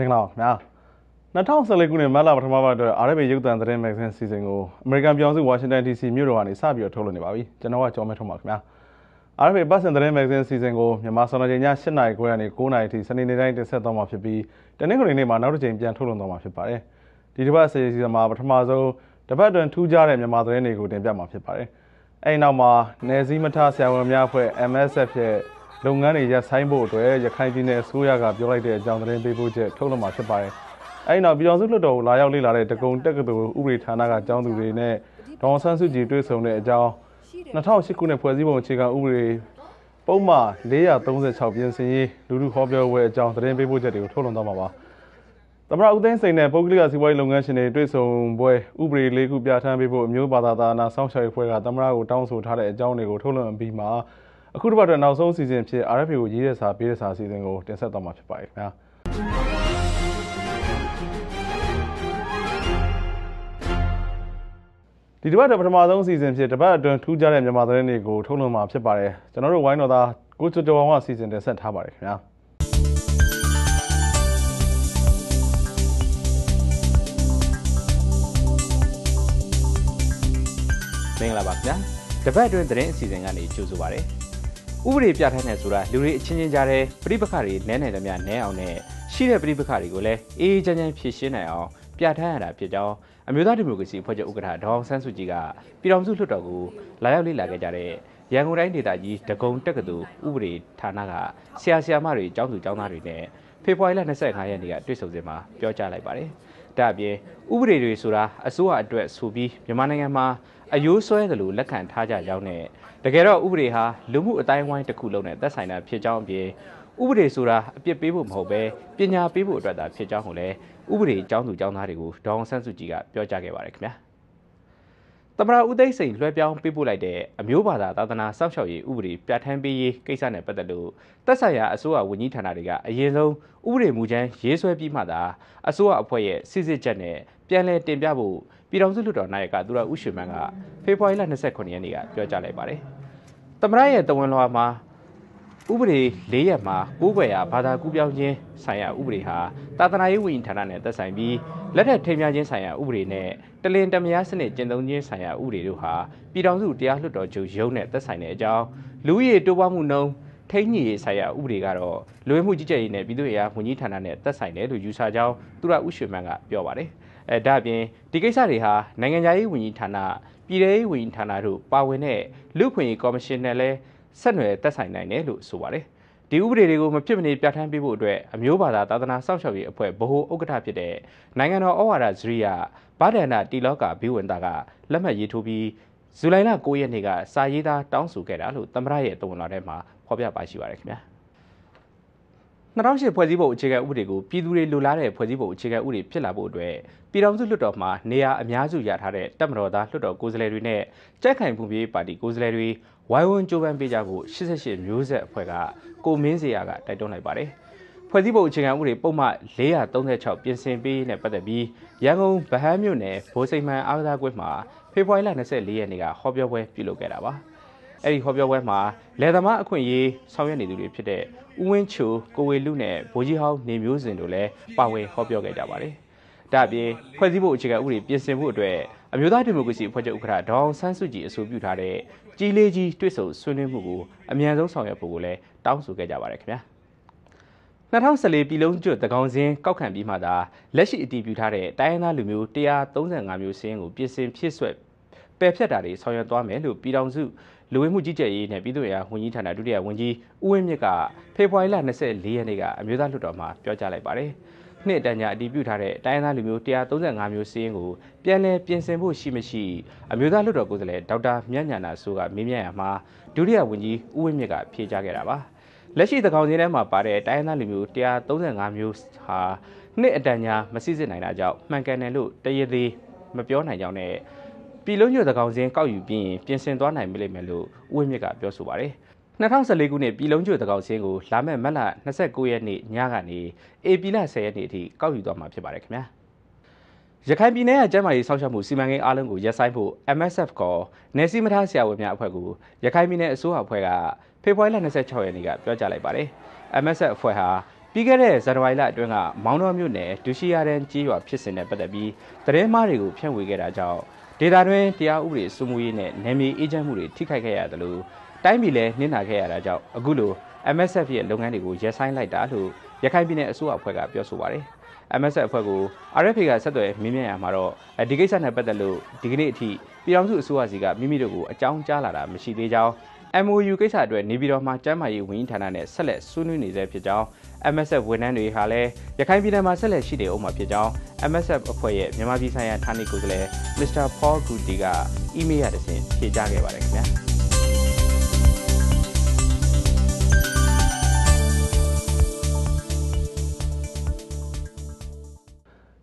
မင်္ဂလာပါခင်ဗျာ2014ခုနှစ်မတ်လပထမပတ်အတွက် RFA ရုပ်သံသတင်းမဂ္ဂဇင်းစီစဉ်ကိုအမေရိကန်ပြည်ထောင်စုဝါရှင်တန် DC မြို့တော်ကနေစပြီးတော့ထုတ်လွှင့်နေပါပြီကျွန်တော်ကကျော်မဲထုံးပါခင်ဗျာ RFA ပတ်စင်သတင်းမဂ္ဂဇင်းစီစဉ်ကိုမြန်မာစံတော်ချိန်ည7:00နာရီခွဲကနေ9:00နာရီထိစနေနေ့တိုင်းတင်ဆက်သွားမှာဖြစ်ပြီးတနင်္ဂနွေနေ့မှာနောက်တစ်ချိန်ပြန်ထုတ်လွှင့်သွားမှာဖြစ်ပါတယ်ဒီတစ်ပတ်အစီအစဉ်မှာပထမဆုံးတစ်ပတ်တွင်ထူးခြားတဲ့မြန်မာသတင်းတွေကိုတင်ပြမှာဖြစ်ပါတယ်အဲဒီနောက်မှာနယ်စည်းမထားဆရာဝန်များအဖွဲ့ MSF ရဲ့ လုပ်ငန်းတွေရပ်ဆိုင်းဖို့အတွက်ရခိုင်ပြည်နယ်အစိုးရကပြောလိုက်တဲ့အကြောင်းသတင်းပေးပို့ချက်ထုတ်လွှင့်မှာဖြစ်ပါတယ်။အဲဒီနောက်ပြည်တော်စုလွှတ်တော်ကိုလာရောက်လေ့လာတဲ့တကုံတက္ကသိုလ်ဥပဒေဌာနကကျောင်းသူတွေနဲ့ဒေါန်ဆန်းစုကြည်တွေ့ဆုံတဲ့အကြောင်း2008ခုနှစ်ဖွဲ့စည်းပုံအခြေခံဥပဒေပုံမှန်436ပြင်ဆင်ရေးလူလူဟောပြောပွဲအကြောင်းသတင်းပေးပို့ချက်တွေကိုထုတ်လွှင့်သွားမှာပါ။သမရဦးသိန်းစိန်နဲ့ပုဂ္ဂလိကစီးပွားရေးလုပ်ငန်းရှင်တွေတွေ့ဆုံပွဲဥပဒေလေးခုပြဋ္ဌာန်းပေးဖို့အမျိုးဘာသာသာနာစောင့်ရှောက်ရေးဖွဲ့ကသမရကိုတောင်းဆိုထားတဲ့အကြောင်းတွေကိုထုတ်လွှင့်ပြီးမှ အခုတစ်ပတ်အတွက်နောက်ဆုံးအစီအစဉ်ဖြစ် RFA ကိုရေးတဲ့စာပေးတဲ့စာအစီအစဉ်ကိုတင်ဆက်သွားမှာဖြစ်ပါတယ်ခင်ဗျာဒီတစ်ပတ်အတွက်ပထမဆုံးအစီအစဉ်ဖြစ်တစ်ပတ်အတွင်းထူးခြားတဲ့မြန်မာသတင်းတွေကိုထုတ်လွှင့်မှာဖြစ်ပါတယ်ကျွန်တော်တို့ဝိုင်းတော်သားကိုကျော်ကျော်အောင်ကစီစဉ်တင်ဆက်ထားပါတယ်ခင်ဗျာမင်္ဂလာပါခင်ဗျာတပတ်အတွင်းသတင်းအစီအစဉ်ကနေကြိုဆိုပါရစေ ဥပဒေပြဋ္ဌာန်းနေဆိုတာလူတွေအချင်းချင်းကြားတဲ့ပြိပခါတွေနဲနိုင်သမျှနဲအောင်နဲ့ရှိတဲ့ပြိပခါတွေကိုလည်းအေးအေးချမ်းချမ်းဖြေရှင်းနိုင်အောင်ပြဋ္ဌာန်းရတာဖြစ်ကြောင်းအမျိုးသားဒီမိုကရေစီအဖွဲ့ချုပ်ဥက္ကဋ္ဌဒေါအောင်ဆန်းစုကြည်ကပြည်တော်စုလွှတ်တော်ကိုလာရောက်လေ့လာခဲ့ကြတဲ့ရန်ကုန်တိုင်းဒေသကြီးဒဂုံတက္ကသိုလ်ဥပဒေဌာနကဆရာဆရာမတွေကျောင်းသူကျောင်းသားတွေနဲ့ဖေဖော်ဝါရီလ25ရက်နေ့ကတွေ့ဆုံစဉ်မှာပြောကြားလိုက်ပါတယ်။ဒါ့အပြင်ဥပဒေတွေဆိုတာအစိုးရအတွက်ဆိုပြီးမြန်မာနိုင်ငံမှာ အယိုးဆွဲသလိုလက်ခံထားကြကြောင်းနဲ့တကယ်တော့ဥပဒေဟာလူမှုအတိုင်းဝိုင်းတစ်ခုလုံးနဲ့သက်ဆိုင်တာဖြစ်ကြောင်းအပြင်ဥပဒေဆိုတာအပြစ်ပေးဖို့မဟုတ်ပဲပညာပေးဖို့အတွက်သာဖြစ်ကြောင်းကိုလည်းဥပဒေအကြောင်းသူအကြောင်းသားတွေကိုဒေါအောင်ဆန်းစုကြည်ကပြောကြားခဲ့ပါတယ်ခင်ဗျာသမရဦးသိန်းစိန်လွှဲပြောင်းပေးပို့လိုက်တဲ့အမျိုးဘာသာသာသနာစောင့်ရှောက်ရေးဥပဒေပြဋ္ဌာန်းပေးရေးကိစ္စနဲ့ပတ်သက်လို့သက်ဆိုင်ရာအစိုးရဝန်ကြီးဌာနတွေကအရင်ဆုံးဥပဒေမူကြမ်းရေးဆွဲပြီးမှသာအစိုးရအဖွဲ့ရဲ့စစ်စစ်ချက်နဲ့ ပြန်လည်တင်ပြဖို့ပြည်ထောင်စုလွှတ်တော်နာယကသူရဦးရွှေမန်းကဖေဖော်ဝါရီလ29ရက်နေ့ကပြောကြားလိုက်ပါတယ်။သမရရဲ့တဝန်လွှာမှာဥပဒေ၄ရက်မှာကိုးကွယ်ရာဘာသာကူးပြောင်းခြင်းဆိုင်ရာဥပဒေဟာတာသနာရေးဝန်ကြီးဌာနနဲ့သက်ဆိုင်ပြီးလက်ထက်ထိမ်းမြခြင်းဆိုင်ရာဥပဒေနဲ့တလင်တမယားစနစ်ကျင့်သုံးခြင်းဆိုင်ရာဥပဒေတို့ဟာပြည်ထောင်စုတရားလွှတ်တော်ချုပ်ရုံးနဲ့သက်ဆိုင်တဲ့အကြောင်းလူဦးရေတိုးပွားမှုနှုန်းထိန်းညှိရေးဆိုင်ရာဥပဒေကတော့လူဝင်မှုကြီးကြပ်ရေးနဲ့ပြည်သူ့အရာဝန်ကြီးဌာနနဲ့သက်ဆိုင်တယ်လို့ယူဆကြောင်းသူရဦးရွှေမန်းကပြောပါတယ်။ အဲဒါ့အပြင်ဒီကိစ္စတွေဟာနိုင်ငံခြားရေးဝန်ကြီးဌာနပြည်ထရေးဝန်ကြီးဌာနတို့ပါဝင်တဲ့လူ့ခွင့်ရေးကော်မရှင်နဲ့လည်းဆက်နွယ်သက်ဆိုင်နိုင်တယ်လို့ဆိုပါတယ်။ဒီဥပဒေတွေကိုမဖြစ်မနေပြဋ္ဌာန်းပေးဖို့အတွက်အမျိုးဘာသာသာသနာစောင့်ရှောက်ရေးအဖွဲ့ဗဟိုဥက္ကဋ္ဌဖြစ်တဲ့နိုင်ငံတော်ဩဝါဒဇရိယဗဒန္နာတီလောကဘီဝင်တာကလက်မှတ်ရေးထိုးပြီးဇူလိုင်လ9ရက်နေ့ကစာရေးသားတောင်းဆိုခဲ့တာလို့သမ္မတရဲ့တဝန်လာထဲမှာဖော်ပြပါရှိပါတယ်ခင်ဗျာ2008ဖွဲ့စည်းပုံအခြေခံဥပဒေကိုပြည်သူတွေလိုလားတဲ့ဖွဲ့စည်းပုံအခြေခံဥပဒေဖြစ်လာဖို့အတွက် ပြည်ထောင်စုလွှတ်တော်မှာနေရာအများစုရထားတဲ့တပ်မတော်သားလွှတ်တော်ကိုယ်စားလှယ်တွေနဲ့ကြက်ခိုင်ပုံပြေးပါတီကိုယ်စားလှယ်တွေဝိုင်းဝန်းကြိုးပမ်းပေးကြဖို့88မျိုးဆက်အဖွဲ့ကကိုမင်းစရာကတိုက်တွန်းလိုက်ပါတယ်။ဖွဲ့စည်းပုံအခြေခံဥပဒေပုံမှန်436ပြင်ဆင်ပေးနဲ့ပတ်သက်ပြီးရန်ကုန်ဗဟန်းမြို့နယ်ဗိုလ်စိန်မှန်အားကစားကွင်းမှာဖေဖော်ဝါရီလ24ရက်နေ့ကဟောပြောပွဲပြုလုပ်ခဲ့တာပါ။အဲ့ဒီဟောပြောပွဲမှာလယ်သမားအခွင့်အရေးဆောင်ရွက်နေသူတွေဖြစ်တဲ့ဦးဝင်းချိုကိုဝေလူနဲ့ဗိုလ်ကြီးဟောင်းနေမျိုးစင်တို့လည်းပါဝင်ဟောပြောခဲ့ကြပါတယ်။ ဒါ့အပြင်ဖွဲ့စည်းပုံအခြေခံဥပဒေပြင်ဆင်ဖို့အတွက်အမျိုးသားဒီမိုကရေစီအဖွဲ့ချုပ်ဥက္ကဋ္ဌဒေါအောင်ဆန်းစုကြည်အဆိုပြုထားတဲ့ကြီးလေးကြီးတွေ့ဆုံဆွေးနွေးမှုကိုအမြန်ဆုံးဆောင်ရွက်ဖို့ကိုလည်းတောင်းဆိုခဲ့ကြပါတယ်ခင်ဗျာ2014ပြည်လုံးကျွတ်တကောင်စင်းကောက်ခံပြီးမှသာလက်ရှိအတည်ပြုထားတဲ့တိုင်းရင်းသားလူမျိုး135မျိုးစင်းကိုပြင်ဆင်ဖြစ်ဆွဲပယ်ဖြတ်တာတွေဆောင်ရွက်သွားမယ်လို့ပြည်ထောင်စုလူဝင်မှုကြီးကြပ်ရေးနဲ့ပြည်သူ့ရေးဝန်ကြီးဌာနဒုတိယဝန်ကြီးဦးဝင်းမြင့်ကဖေဖော်ဝါရီလ24ရက်နေ့ကအမျိုးသားလွှတ်တော်မှာပြောကြားလိုက်ပါတယ်။ နှစ်တန်ကြာအတည်ပြုထားတဲ့တိုင်းရင်းသားလူမျိုး135မျိုးစီးရင်ကိုပြန်လည်ပြင်ဆင်ဖို့ရှိမရှိအမျိုးသားလွှတ်တော်ကိုယ်စားလှယ်ဒေါက်တာမြတ်ညာနာဆိုးကမေးမြန်းရမှာဒုတိယဝန်ကြီးဦးဝင်းမြင့်ကဖြေကြားခဲ့တာပါလက်ရှိသကောင်စင်းထဲမှာပါတဲ့တိုင်းရင်းသားလူမျိုး135မျိုးဟာနှစ်အတန်ကြာမစစ်စစ်နိုင်တာကြောင့်မှန်ကန်တယ်လို့တရသေးမပြောနိုင်ကြောင်းနဲ့ပြည်လုံးညွတ်သကောင်စင်းကောက်ယူပြီးရင်ပြင်ဆင်သွားနိုင်မိလိမ့်မယ်လို့ဦးဝင်းမြင့်ကပြောဆိုပါတယ် 2014ခုနှစ်ပြည်လုံးကျွတ်တကောင်စင်းကိုလာမယ့်မတ်လ29ရက်နေ့ညကနေဧပြီလ10ရက်နေ့အထိကောက်ယူသွားမှာဖြစ်ပါတယ်ခင်ဗျာရခိုင်ပြည်နယ်ကကျန်းမာရေးစောင့်ရှောက်မှုစီမံကိန်းအားလုံးကိုရပ်ဆိုင်းဖို့ MSF ကောနယ်စည်းမထားဆရာဝန်များအဖွဲ့ကိုရခိုင်ပြည်နယ်အစိုးရအဖွဲ့ကဖေဖော်ဝါရီလ26ရက်နေ့ကပြောကြားလိုက်ပါတယ် MSF အဖွဲ့ဟာပြီးခဲ့တဲ့ဇန်နဝါရီလအတွင်းကမောင်းတော်မြို့နယ်ဒူရှိယာရန်ကြီးရွာဖြစ်စဉ်နဲ့ပတ်သက်ပြီးသတင်းမှားတွေကိုဖြန့်ဝေခဲ့တာကြောင့်ဒေတာတွင်တရားဥပဒေစိုးမိုးရေးနဲ့နယ်မြေအေးချမ်းမှုတွေထိခိုက်ခဲ့ရတယ်လို့ တိုင်းပြည်လည်းနှင်းနာခဲ့ရတာကြောင့်အခုလို MSF ရဲ့လုပ်ငန်းတွေကိုရပ်ဆိုင်းလိုက်တာလို့ရခိုင်ပြည်နယ်အစိုးရအဖွဲ့ကပြောဆိုပါတယ်။ MSF အဖွဲ့ကို RFA ကဆက်သွယ်မင်းမြတ်ရမှာတော့ဒီကိစ္စနဲ့ပတ်သက်လို့ဒီကနေ့အထိပြည်ထောင်စုအစိုးရစီကမိမိတို့ကိုအကြောင်းကြားလာတာမရှိသေးကြောင်း MOU ကိစ္စအတွက်နေပြည်တော်မှာကျန်းမာရေးဝန်ကြီးဌာနနဲ့ဆက်လက်ဆွေးနွေးနေဆဲဖြစ်ကြောင်း MSF ဝန်ထမ်းတွေဟာလည်းရခိုင်ပြည်နယ်မှာဆက်လက်ရှိနေအောင်မှာဖြစ်ကြောင်း MSF အဖွဲ့ရဲ့မြန်မာပြည်ဆိုင်ရာဌာနကိုယ်စားလှယ် Mr. Paul Gudi ကအီးမေးလ်ရတဲ့ဆင့်ဖြေကြားခဲ့ပါတယ်ခင်ဗျာ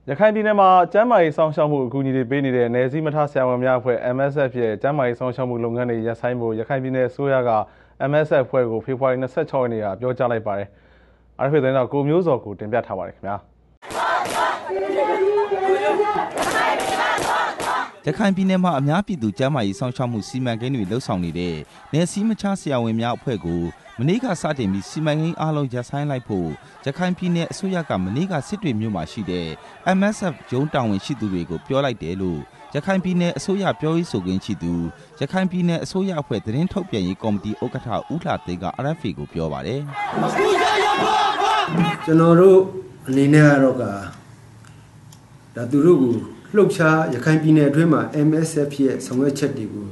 ရခိုင်ပြည်နယ်မှာကျန်းမာရေးဆောင်ရှောက်မှုအကူအညီတွေပေးနေတဲ့နယ်စည်းမထားဆရာဝန်များအဖွဲ့ MSF ရဲ့ကျန်းမာရေးဆောင်ရှောက်မှုလုပ်ငန်းတွေရပ်ဆိုင်းဖို့ရခိုင်ပြည်နယ်အစိုးရက MSF အဖွဲ့ကိုဖေဖော်ဝါရီ26ရက်နေ့ကပြောကြားလိုက်ပါတယ်။ RFA သတင်းတော့ကိုမျိုးစောကိုတင်ပြထားပါတယ်ခင်ဗျာ။ရခိုင်ပြည်နယ်မှာအများပြည်သူကျန်းမာရေးဆောင်ရှောက်မှုစီမံကိန်းတွေလှုပ်ဆောင်နေတဲ့နယ်စည်းမခြားဆရာဝန်များအဖွဲ့ကို မနေ့ကစတင်ပြီးစီမံကိန်းအားလုံးရပ်ဆိုင်းလိုက်ဖို့ရခိုင်ပြည်နယ်အစိုးရကမနေ့ကစစ်တွေမြို့မှာရှိတဲ့ MSF ဂျုံတာဝန်ရှိသူတွေကိုပြောလိုက်တယ်လို့ရခိုင်ပြည်နယ်အစိုးရပြောရေးဆိုခွင့်ရှိသူရခိုင်ပြည်နယ်အစိုးရအဖွဲ့သတင်းထုတ်ပြန်ရေးကော်မတီဥက္ကဋ္ဌဦးလှသိန်းက RFA ကိုပြောပါတယ်ကျွန်တော်တို့အနေနဲ့ကတော့ကဒါသူတို့ကိုလှုပ်ရှားရခိုင်ပြည်နယ်အတွင်းမှာ MSF ရဲ့ဆောင်ရွက်ချက်တွေကို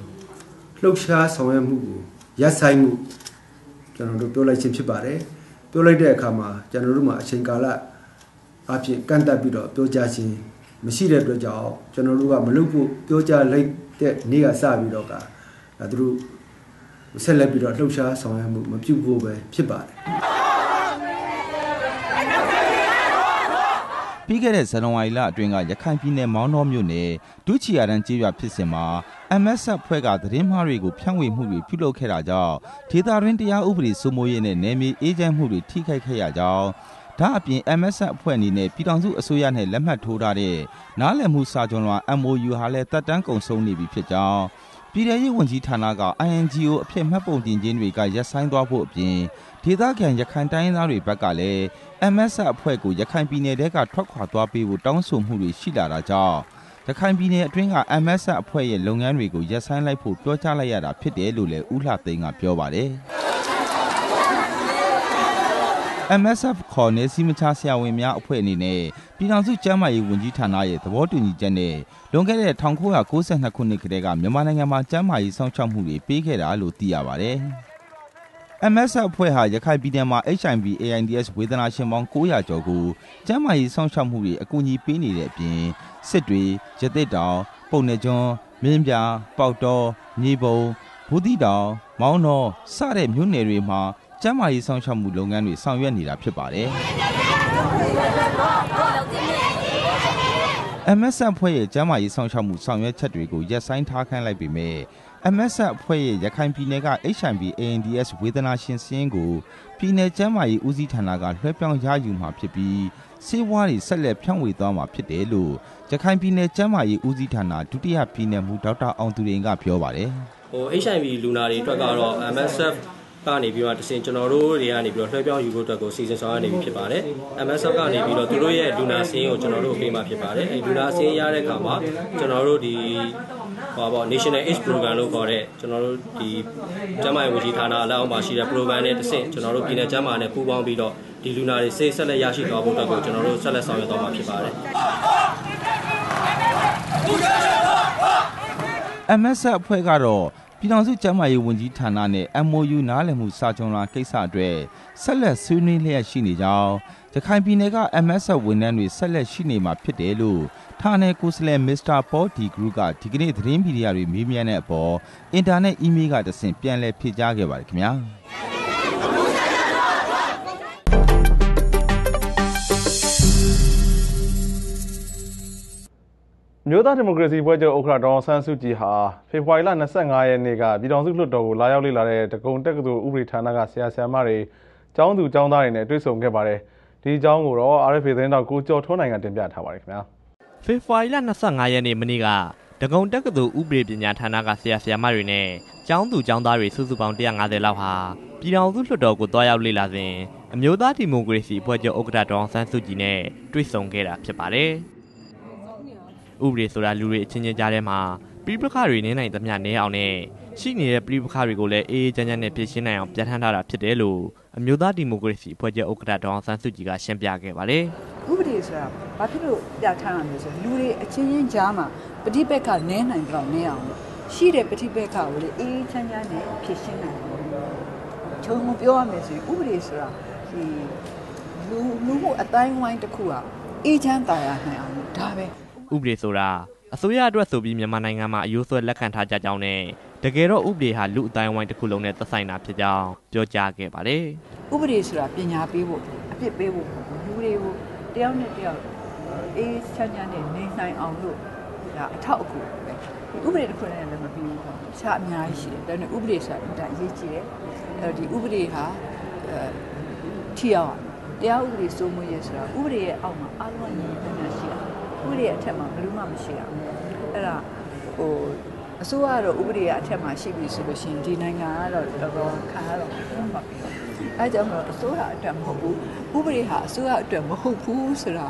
လှုပ်ရှားဆောင်ရွက်မှုကိုရပ်ဆိုင်မှု ကျွန်တော်တို့ပြောလိုက်ခြင်းဖြစ်ပါတယ်ပြောလိုက်တဲ့အခါမှာကျွန်တော်တို့မှာအချိန်ကာလအဖြစ်ကန့်တက်ပြီးတော့ပြောကြားခြင်းမရှိတဲ့အတွက်ကြောင့်ကျွန်တော်တို့ကမလုပ်ဖို့ပြောကြားလိုက်တဲ့နေ့ကစပြီးတော့ကဒါသူတို့ဆက်လက်ပြီးတော့လှုပ်ရှားဆောင်ရွက်မှုမပြုဖို့ပဲဖြစ်ပါတယ် ပြီးခဲ့တဲ့ဇန်နဝါရီလအတွင်းကရခိုင်ပြည်နယ်မောင်းတော်မြို့နယ်ဒုချီယာရန်ကျေးရွာဖြစ်စဉ်မှာ MSF ဖွဲ့ကသတင်းမှားတွေကိုဖြန့်ဝေမှုတွေပြုလုပ်ခဲ့တာကြောင့်ဒေသတွင်းတရားဥပဒေစိုးမိုးရေးနဲ့နယ်မြေအေးချမ်းမှုတွေထိခိုက်ခဲ့ရကြောင်းဒါအပြင် MSF အဖွဲ့အနေနဲ့ပြည်ထောင်စုအစိုးရနဲ့လက်မှတ်ထိုးထားတဲ့နားလည်မှုစာချုပ်လွှာ MOU ဟာလည်းတက်တန်းကုန်ဆုံးနေပြီဖြစ်ကြောင်း ပြည်ထရေးဝန်ကြီးဌာနက INGO အဖြစ်မှတ်ပုံတင်ခြင်းတွေက ရပ်ဆိုင်းသွားဖို့အပြင် ဒေသခံ ရခိုင်တိုင်းသားတွေဘက်ကလည်း MS အဖွဲ့ကို ရခိုင်ပြည်နယ်ထဲက ထွက်ခွာသွားပေးဖို့ တောင်းဆိုမှုတွေ ရှိလာတာကြောင့် ရခိုင်ပြည်နယ်အတွင်းက MS အဖွဲ့ရဲ့ လုပ်ငန်းတွေကို ရပ်ဆိုင်းလိုက်ဖို့ ပြောကြားလိုက်ရတာ ဖြစ်တယ်လို့လည်း ဦးလှသိန်းက ပြောပါတယ်။ MSF ခေါ်နေစီမချဆရာဝန်များအဖွဲ့အနေနဲ့ပြည်ထောင်စုကျန်းမာရေးဝန်ကြီးဌာနရဲ့သဘောတူညီချက်နဲ့လွန်ခဲ့တဲ့1992ခုနှစ်ကတည်းကမြန်မာနိုင်ငံမှာကျန်းမာရေးစောင့်ရှောက်မှုတွေပေးခဲ့တာလို့သိရပါတယ်။ MSF အဖွဲ့ဟာရခိုင်ပြည်နယ်မှာ HIV AIDS ဝေဒနာရှင်ပေါင်း900ကျော်ကိုကျန်းမာရေးစောင့်ရှောက်မှုတွေအကူအညီပေးနေတဲ့အပြင်စစ်တွေရသေ့တောင်ပုဏ္ဏားကျွန်းမင်းပြားပေါက်တော်မြေပုံဘူးသီးတောင်မောင်းတော်စတဲ့မြို့နယ်တွေမှာကျန်းမာရေးဆောင်ရှောက်မှုလုပ်ငန်းတွေဆောင်ရွက်နေတာဖြစ်ပါတယ်။ MSF ဖွဲ့ရဲ့ကျန်းမာရေးဆောင်ရှောက်မှုဆောင်ရွက်ချက်တွေကိုရပ်ဆိုင်းထားခိုင်းလိုက်ပေမဲ့ MSF အဖွဲ့ရဲ့ရခိုင်ပြည်နယ်က HIV AIDS ဝေဒနာရှင်စင်းကို ပြည်내ကျန်းမာရေးဦးစီးဌာနက လွှဲပြောင်းရယူမှာဖြစ်ပြီး ဆေးဝါးတွေ ဆက်လက်ဖြန့်ဝေသွားမှာဖြစ်တယ်လို့ ရခိုင်ပြည်နယ်ကျန်းမာရေးဦးစီးဌာန ဒုတိယပြည်နယ်မှူး ဒေါက်တာအောင်သူရိန်က ပြောပါတယ်ဟို HIV လူနာတွေအတွက်ကတော့ MSF ကနေပြီးတော့တစင်ကျွန်တော်တို့တွေကနေပြီးတော့လွှဲပြောင်းယူဖို့အတွက်ကိုစီစဉ်ဆောင်ရွက်နေပြီဖြစ်ပါတယ်။ MSF ကနေပြီးတော့သူတို့ရဲ့လူနာစင်းကိုကျွန်တော်တို့ပေးမှာဖြစ်ပါတယ်။အဲလူနာစင်းရတဲ့အခါမှာကျွန်တော်တို့ဒီဟောပေါ့ National AIDS Program လို့ခေါ်တဲ့ကျွန်တော်တို့ဒီကျန်းမာရေးဝန်ကြီးဌာနအလက်အောက်မှာရှိတဲ့ program နဲ့တဆင့်ကျွန်တော်တို့ပြည်내ကျန်းမာနဲ့ပူးပေါင်းပြီးတော့ဒီလူနာတွေစိတ်ဆက်လက်ရရှိသွားဖို့အတွက်ကိုကျွန်တော်တို့ဆက်လက်ဆောင်ရွက်သွားမှာဖြစ်ပါတယ်။ MSF အဖွဲ့ကတော့ ပြည်ထောင်စုကျန်းမာရေးဝန်ကြီးဌာနနဲ့ MOU နားလည်မှုစာချုပ်လာကိစ္စအတွက်ဆက်လက်ဆွေးနွေးလျက်ရှိနေကြောင်းရခိုင်ပြည်နယ်က MSF ဝန်ထမ်းတွေဆက်လက်ရှိနေမှာဖြစ်တယ်လို့ဌာနယ်ကိုယ်စားလှယ်မစ္စတာပေါဒီဂရုကဒီကနေ့သတင်းမီဒီယာတွေမေးမြန်းတဲ့အပေါ်အင်တာနက်အီးမေးလ်ကတဆင့်ပြန်လည်ဖြေကြားခဲ့ပါတယ်ခင်ဗျာ မျိုးသားဒီမိုကရေစီပွဲချုပ်ဥက္ကဋ္ဌဒေါအောင်ဆန်းစုကြည်ဟာဖေဖော်ဝါရီလ25ရက်နေ့ကပြည်ထောင်စုလွှတ်တော်ကိုလာရောက်လေ့လာတဲ့တကုံတက္ကသိုလ်ဥပဒေဌာနကဆရာဆရာမတွေကျောင်းသူကျောင်းသားတွေနဲ့တွေ့ဆုံခဲ့ပါတယ်။ဒီအကြောင်းကိုတော့ RFA သတင်းတောက်ကိုကျော်ထွန်းနိုင်ကတင်ပြထားပါတယ်ခင်ဗျာ။ဖေဖော်ဝါရီလ25ရက်နေ့မနေ့ကတကုံတက္ကသိုလ်ဥပဒေပညာဌာနကဆရာဆရာမတွေနဲ့ကျောင်းသူကျောင်းသားတွေစုစုပေါင်း150လောက်ဟာပြည်ထောင်စုလွှတ်တော်ကိုတွားရောက်လေ့လာစဉ်အအမျိုးသားဒီမိုကရေစီအဖွဲ့ချုပ်ဥက္ကဋ္ဌဒေါအောင်ဆန်းစုကြည်နဲ့တွေ့ဆုံခဲ့တာဖြစ်ပါတယ်။ ဥပဒေဆိုတာလူတွေအချင်းချင်းကြားထဲမှာပြည်ပခါတွေနေနိုင်သမျှနေအောင်နဲ့ရှိနေတဲ့ပြည်ပခါတွေကိုလည်းအေးအေးချမ်းချမ်းနဲ့ဖြည့်ရှင်းနိုင်အောင်ပြဋ္ဌာန်းထားတာဖြစ်တယ်လို့အမျိုးသားဒီမိုကရေစီအဖွဲ့ချုပ်ဥက္ကဋ္ဌဒေါအောင်ဆန်းစုကြည်ကရှင်းပြခဲ့ပါတယ်။ဥပဒေဆိုတာဘာဖြစ်လို့ပြဋ္ဌာန်းရမလဲဆိုတော့လူတွေအချင်းချင်းကြားမှာပဋိပက္ခနည်းနိုင်တော့နည်းအောင်လို့ရှိတဲ့ပဋိပက္ခကိုလေအေးအေးချမ်းချမ်းနဲ့ဖြေရှင်းနိုင်တယ်။ချုံမပြောရမယ်ဆိုရင်ဥပဒေဆိုတာဒီလူလူမှုအတိုင်းဝိုင်းတစ်ခုကအေးချမ်းသာရနိုင်အောင်လို့ဒါပဲ ဥပဒေဆိုတာအစိုးရအတွက်ဆိုပြီးမြန်မာနိုင်ငံမှာအယိုးဆွဲလက်ခံထားကြကြောင်းနဲ့တကယ်တော့ဥပဒေဟာလူအတိုင်းဝိုင်းတစ်ခုလုံးနဲ့သက်ဆိုင်တာဖြစ်ကြောင်းပြောကြားခဲ့ပါတယ်ဥပဒေဆိုတာပညာပေးဖို့အပြစ်ပေးဖို့လူတွေကိုတယောက်နဲ့တယောက်အေးချမ်းချမ်းနဲ့နေနိုင်အောင်လို့ဒါအထောက်အကူပဲဒီဥပဒေတစ်ခုနဲ့လည်းမပြီးဘူးပေါ့တခြားအများကြီးရှိတယ်ဒါပေမဲ့ဥပဒေဆိုတာအင်တာအရေးကြီးတယ်အဲ့တော့ဒီဥပဒေဟာအဲထိရောက်အောင်တရားဥပဒေစိုးမိုးရေးဆိုတာဥပဒေရဲ့အောက်မှာအလုံးညီညွတ်နေရှိတာ ဥပဒေရဲ့အထက်မှာဘယ်လို့မှမရှိတာအဲ့ဒါဟိုအစိုးရကတော့ဥပဒေရဲ့အထက်မှာရှိပြီဆိုလို့ရှိရင်ဒီနိုင်ငံကတော့တော်တော်ခံရတော့မှာပြီအဲကြောင့်မလို့အစိုးရအတွက်မဟုတ်ဘူးဥပဒေဟာအစိုးရအတွက်မဟုတ်ဘူးဆိုတာ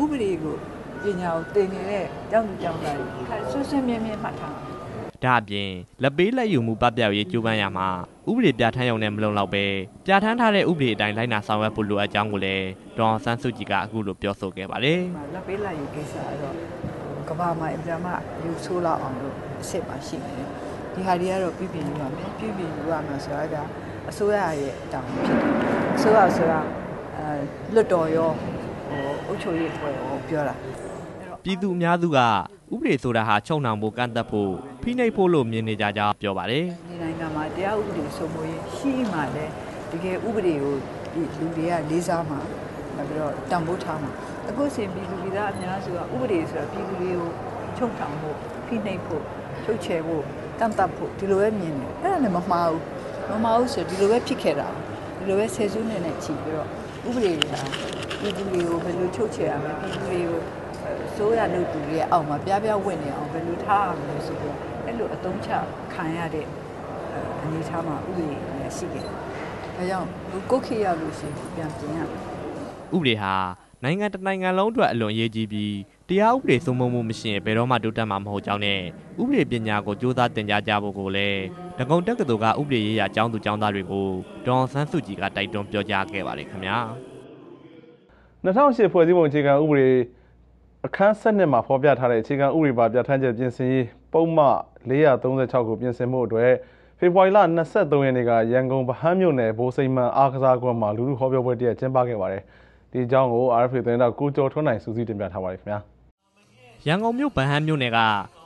ဥပဒေကိုပညာကိုသင်နေတဲ့တောင်းသူတောင်းသားတွေခါဆွဆွမြဲမြဲမှတ်ထား။ဒါအပြင်လက်ပေးလက်ယူမှုပပျောက်ရေးကြိုးပမ်းရမှာ ဥပဒေပြဋ္ဌာန်းရုံနဲ့မလုံလောက်ပဲပြဋ္ဌာန်းထားတဲ့ဥပဒေအတိုင်းလိုက်နာဆောင်ရွက်ဖို့လိုအပ်ကြောင်းကိုလည်းဒေါအောင်ဆန်းစုကြည်ကအခုလိုပြောဆိုခဲ့ပါတယ်ဒီမှာလက်ပေးလက်ယူကိစ္စကတော့ကဘာမှာအပြာမယူဆိုးလောက်အောင်လို့အစ်စ်ပါရှိနေတယ်ဒီဟာတွေကတော့ပြည်ပြည်ယူရမယ်ပြည်ပြည်ယူရမယ်ဆိုတာကအစိုးရရဲ့တောင်းဖြစ်တယ်အစိုးရဆိုတာအဲလွတ်တော်ရောဟိုအုပ်ချုပ်ရေးအဖွဲ့ရောပြောတာ။ ပြည်သူအများစုကဥပဒေဆိုတာဟာချုံနှောင်ဖို့ကန့်သက်ဖို့ဖိနှိပ်ဖို့လို့မြင်နေကြကြောင်းပြောပါတယ်။ဒီနိုင်ငံမှာတရားဥပဒေစိုးမိုးရေးရှိမှလည်းတကယ်ဥပဒေကိုဒီလူတွေကလေးစားမှနောက်ပြီးတော့တန်ဖိုးထားမှအခုစင်ပြည်သူပြည်သားအများစုကဥပဒေဆိုတော့ပြည်သူတွေကိုချုပ်ထောင်ဖို့ဖိနှိပ်ဖို့ချုပ်ချယ်ဖို့တန်တပ်ဖို့ဒီလိုပဲမြင်တယ်အဲ့ဒါလည်းမမှားဘူးမမှားဘူးဆိုဒီလိုပဲဖြစ်ခဲ့တာဒီလိုပဲဆယ်စုနှစ်နဲ့ချီပြီးတော့ဥပဒေတွေဟာပြည်သူတွေကိုဘယ်လိုချုပ်ချယ်ရမလဲပြည်သူတွေကို စိုးရလုပ်သူတွေရဲ့အောက်မှာပြားပြားဝင်နေအောင်ဘယ်လိုထားရမလဲဆိုတော့အဲ့လိုအသုံးချခံရတဲ့အနေထားမှာဥပဒေလည်းရှိတယ်။ဒါကြောင့်ကိုယ့်ခေတ်ရောက်လို့ရှိရင်ပြန်ပြင်ရမယ်ဥပဒေဟာနိုင်ငံတစ်နိုင်ငံလုံးအတွက်အလွန်အရေးကြီးပြီးတရားဥပဒေစိုးမိုးမှုမရှိရင်ဘယ်တော့မှတိုးတက်မှာမဟုတ်ကြောင်းနဲ့ဥပဒေပညာကိုစ조사သင်ကြားကြဖို့ကိုလည်းဒဂုံတက္ကသိုလ်ကဥပဒေရေးရာကျောင်းသူကျောင်းသားတွေကိုဒေါအောင်ဆန်းစုကြည်ကတိုက်တွန်းပြောကြားခဲ့ပါတယ်ခင်ဗျာ2008ဖွဲ့စည်းပုံအခြေခံဥပဒေ အခန်း7မှာဖော်ပြထားတဲ့အခြေခံဥပဒေပါပြဋ္ဌာန်းချက်ပြင်ဆင်ရေးပုံမှ436ကိုပြင်ဆင်မှုအတွက်ဖေဖော်ဝါရီလ23ရက်နေ့ကရန်ကုန်ဗဟန်းမြို့နယ်ဘိုးစိန်မန်အားကစားကွင်းမှာလူလူဟောပြောပွဲတစ်ရပ်ကျင်းပခဲ့ပါတယ်။ဒီအကြောင်းကို RFA သတင်းတောက်ကိုကျော်ထွန်းနိုင်စူးစီးတင်ပြထားပါတယ်ခင်ဗျာ။ရန်ကုန်မြို့ဗဟန်းမြို့နယ်က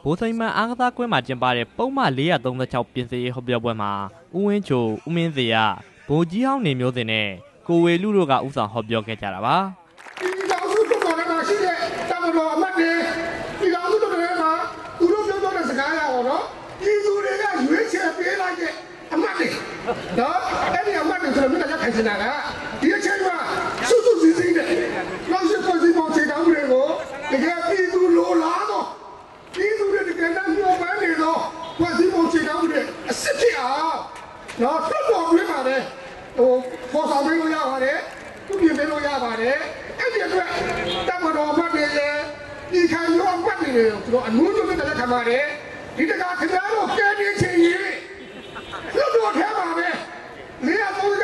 ဘိုးစိန်မန်အားကစားကွင်းမှာကျင်းပတဲ့ပုံမှန်436ပြင်ဆင်ရေးဟောပြောပွဲမှာဦးဝင်းချိုဦးမင်းစေရဗိုလ်ကြီးဟောင်းနေမျိုးစင်နဲ့ကိုဝေလူတို့ကဥဆောင်ဟောပြောခဲ့ကြတာပါ ဒီကောင်စုတို့တော်ထဲမှာရှိတဲ့တမတော်အမတ်တွေဒီကောင်စုတို့ထဲမှာသူတို့ပြောတော့တဲ့စကားရပါတော့ပြည်သူတွေကရွေးချယ်ပေးလိုက်တဲ့အမတ်တွေ နော်အဲ့ဒီအမတ်တွေဆိုတော့မြတ်ကခိုင်စင်တာကဒီအချိန်မှာစုစုစည်းစည်းနဲ့နောက်ရှိဖွဲ့စည်းပုံခြေတောင်းတွေကိုတကယ်ပြည်သူလိုလားတော့ပြည်သူတွေတကယ်တမ်းမျှော်မှန်းနေတော့ဖွဲ့စည်းပုံခြေတောင်းတွေအစ်စ်ဖြစ်အောင်နော်တွတ်တော်တွင်းပါပဲဟိုပေါ်ဆောင်ပေးလို့ရပါတယ်သူပြင်ပေးလို့ရပါတယ်အဲ့ဒီအတွက်တမတော်မှတ်တွေရဲ့ဒီခံရောမှတ်တွေတွေကိုသူတို့အနူးကျုပ်တဲ့ခံပါတယ်ဒီတကခင်ဗျားတို့ကဲနေချင်ရင်လွတ်တော်ထဲမှာပဲနေရာသုံး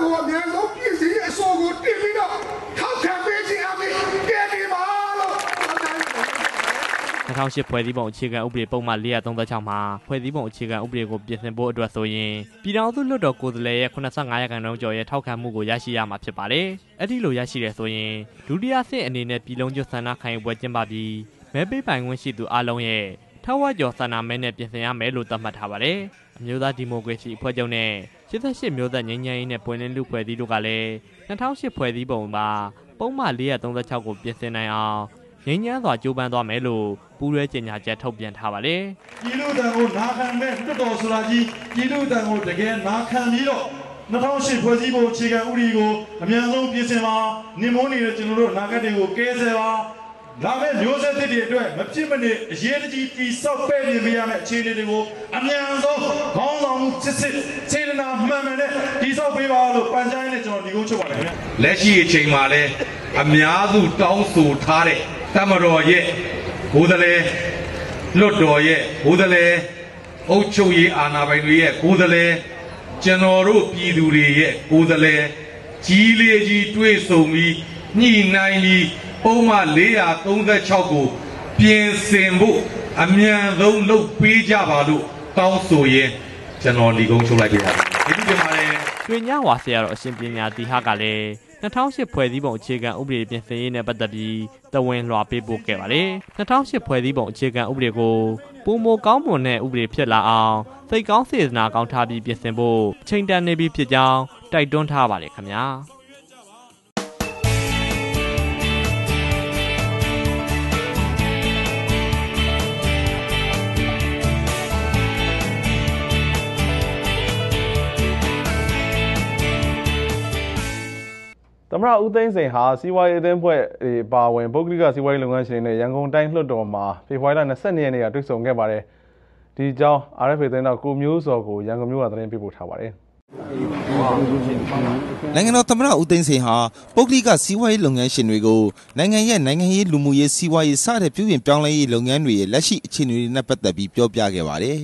ကပုံမှန်ကိုအများဆုံးပြည်စည်းအစိုးကိုတင်ပြီးတော့ထောက်ခံပေးခြင်းအပြင်ကဲနေပါလို့2008ဖွဲ့စည်းပုံအခြေခံဥပဒေပုံမှန်436မှာဖွဲ့စည်းပုံအခြေခံဥပဒေကိုပြင်ဆင်ဖို့အတွက်ဆိုရင်ပြည်ထောင်စုလွှတ်တော်ကိုယ်စားလှယ်ရဲ့85ရာခိုင်နှုန်းကျော်ရဲ့ထောက်ခံမှုကိုရရှိရမှာဖြစ်ပါတယ်။အဲ့ဒီလိုရရှိရဆိုရင်ဒုတိယဆင့်အနေနဲ့ပြည်လုံးကျွတ်ဆန္ဒခံယူပွဲကျင်းပပြီးမဲပေးပိုင်ခွင့်ရှိသူအလုံးရဲ့ထောက်ဝကျော်ဆန္ဒမဲနဲ့ပြင်ဆင်ရမယ်လို့သတ်မှတ်ထားပါတယ်။အမျိုးသားဒီမိုကရေစီအဖွဲ့ချုပ်နဲ့ 88မျိုးသက်ငြိမ်းချမ်းရေးနဲ့ပွင့်လင်းလူဖွဲ့စည်းတို့ကလည်း2008ဖွဲ့စည်းပုံမှာပုံမှန်436ကိုပြင်ဆင်နိုင်အောင်ငိမ့်ညမ်းစွာကြိုးပမ်းသွားမယ်လို့ပူးရဲကြေညာချက်ထုတ်ပြန်ထားပါတယ်ပြည်လူတန်ကိုနာခံမဲ့တွတ်တော်ဆိုတာကြီးပြည်လူတန်ကိုတကယ်နာခံပြီးတော့2008ဖွဲ့စည်းပုံအခြေခံဥပဒေကိုအမြန်ဆုံးပြင်ဆင်ပါနေမိုးနေတဲ့ကျွန်တော်တို့အနာဂတ်တွေကိုကဲဆယ်ပါ လာမယ့်မျိုးဆက်သစ်တွေအတွက်မဖြစ်မနေအရေးတကြီးတိဆောက်ပဲ့ပြင်ပေးရမယ့်အခြေအနေတွေကိုအမြန်ဆုံးခေါင်းဆောင်မှုစစ်စစ်စေတနာမှန်မှန်နဲ့တိဆောက်ပေးပါလို့ပန်ကြားရင်းနဲ့ကျွန်တော်ဒီကုန်းချုပ်ပါတယ်ခင်ဗျာလက်ရှိအချိန်မှာလည်းအများစုတောင်းဆိုထားတဲ့တမတော်ရဲ့ဘိုးတလဲလွတ်တော်ရဲ့ဘိုးတလဲအုပ်ချုပ်ရေးအာဏာပိုင်တွေရဲ့ဘိုးတလဲကျွန်တော်တို့ပြည်သူတွေရဲ့ဘိုးတလဲကြီးလေးကြီးတွေးဆုံပြီးညှိနှိုင်းပြီး ပုံမှန်436ကို ပြင်ဆင်ဖို့အမြန်ဆုံးလုပ်ပေးကြပါလို့တောင်းဆိုရင်ကျွန်တော်ဒီကုန်းချုပ်လိုက်ပြပါတယ်ဒီလိုပြန်ပါတယ်တွင်ညဝါဆရာတော်အရှင်ပညာတိဟကလည်း2008ဖွဲ့စည်းပုံအခြေခံဥပဒေပြင်ဆင်ရေးနဲ့ပတ်သက်ပြီးတဝင်လွှာပေးပို့ခဲ့ပါတယ်2008ဖွဲ့စည်းပုံအခြေခံဥပဒေကိုပုံမကောင်းမွန်တဲ့ဥပဒေဖြစ်လာအောင်စိတ်ကောင်းစေတနာကောင်းထားပြီးပြင်ဆင်ဖို့အချိန်တန်နေပြီဖြစ်ကြောင်းတိုက်တွန်းထားပါတယ်ခင်ဗျာ သမရဦးသိန်းစိန်ဟာစီးပွားရေးအသင်းဖွဲ့တွေပါဝင်ပုဂ္ဂလိကစီးပွားရေးလုပ်ငန်းရှင်တွေနဲ့ရန်ကုန်တိုင်းလွှတ်တော်မှာဖေဖော်ဝါရီလ22ရက်နေ့ကတွေ့ဆုံခဲ့ပါတယ်။ဒီကြောင်း RFA သတင်းတော်ကိုမျိုးစောကိုရန်ကုန်မြို့ကသတင်းပေးပို့ထားပါတယ်။နိုင်ငံတော်သမ္မတဦးသိန်းစိန်ဟာပုဂ္ဂလိကစီးပွားရေးလုပ်ငန်းရှင်တွေကိုနိုင်ငံရဲ့နိုင်ငံရေးလူမှုရေးစီးပွားရေးစတဲ့ပြုပြင်ပြောင်းလဲရေးလုပ်ငန်းတွေရဲ့လက်ရှိအခြေအနေတွေနဲ့ပတ်သက်ပြီးပြောပြခဲ့ပါတယ်